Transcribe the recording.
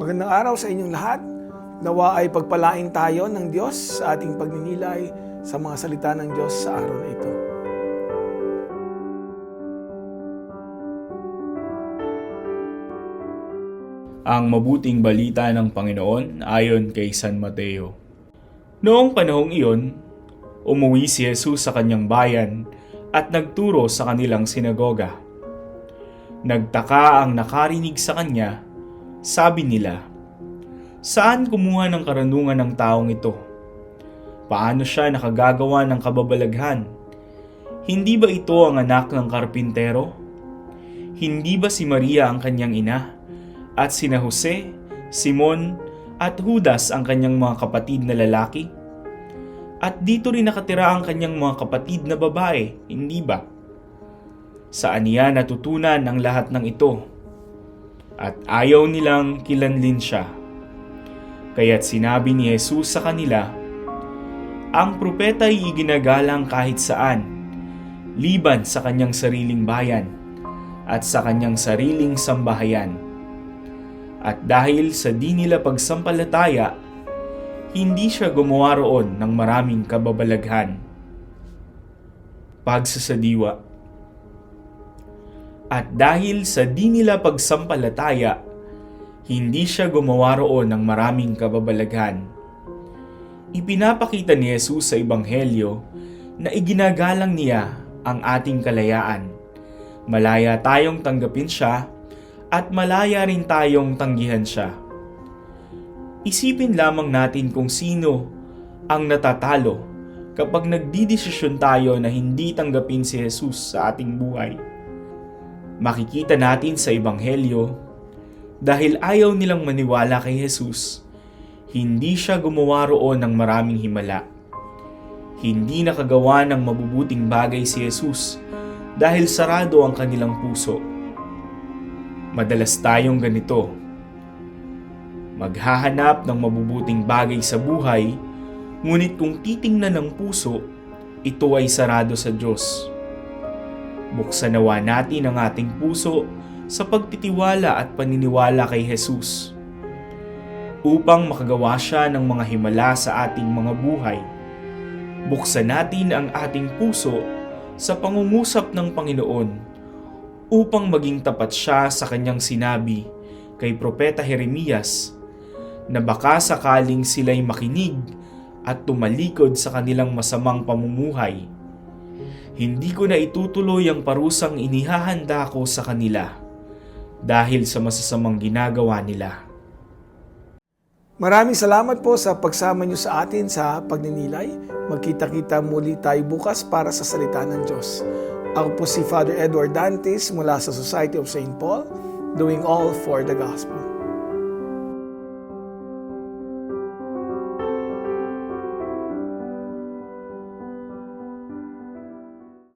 Magandang araw sa inyong lahat. Nawa ay pagpalain tayo ng Diyos sa ating pagninilay sa mga salita ng Diyos sa araw na ito. Ang mabuting balita ng Panginoon ayon kay San Mateo. Noong panahong iyon, umuwi si Jesus sa kanyang bayan at nagturo sa kanilang sinagoga. Nagtaka ang nakarinig sa kanya, sabi nila, Saan kumuha ng karunungan ng taong ito? Paano siya nakagagawa ng kababalaghan? Hindi ba ito ang anak ng karpintero? Hindi ba si Maria ang kanyang ina? At sina Jose, Simon, at Judas ang kanyang mga kapatid na lalaki? At dito rin nakatira ang kanyang mga kapatid na babae, hindi ba? Saan niya natutunan ang lahat ng ito? At ayaw nilang kilanlin siya. Kaya't sinabi ni Jesus sa kanila, Ang propeta ay iginagalang kahit saan, liban sa kanyang sariling bayan at sa kanyang sariling sambahayan. At dahil sa di nila pagsampalataya, hindi siya gumawa roon ng maraming kababalaghan. Pagsasadiwa At dahil sa di nila pagsampalataya, hindi siya gumawa roon ng maraming kababalaghan. Ipinapakita ni Jesus sa Ebanghelyo na iginagalang niya ang ating kalayaan. Malaya tayong tanggapin siya at malaya rin tayong tanggihan siya. Isipin lamang natin kung sino ang natatalo kapag nagdidesisyon tayo na hindi tanggapin si Jesus sa ating buhay. Makikita natin sa Ebanghelyo, dahil ayaw nilang maniwala kay Jesus, hindi siya gumawa roon ng maraming himala. Hindi nakagawa ng mabubuting bagay si Jesus dahil sarado ang kanilang puso. Madalas tayong ganito. Maghahanap ng mabubuting bagay sa buhay, ngunit kung titingnan ng puso, ito ay sarado sa Diyos. Buksan nawa natin ang ating puso sa pagtitiwala at paniniwala kay Jesus upang makagawa siya ng mga himala sa ating mga buhay. Buksan natin ang ating puso sa pangungusap ng Panginoon upang maging tapat siya sa kanyang sinabi kay Propeta Jeremias na baka sakaling sila'y makinig at tumalikod sa kanilang masamang pamumuhay. Hindi ko na itutuloy ang parusang inihahanda ko sa kanila dahil sa masasamang ginagawa nila. Maraming salamat po sa pagsama niyo sa atin sa pagninilay. Magkita-kita muli tayo bukas para sa salita ng Diyos. Ako po si Father Edward Dantes mula sa Society of St. Paul, doing all for the gospel.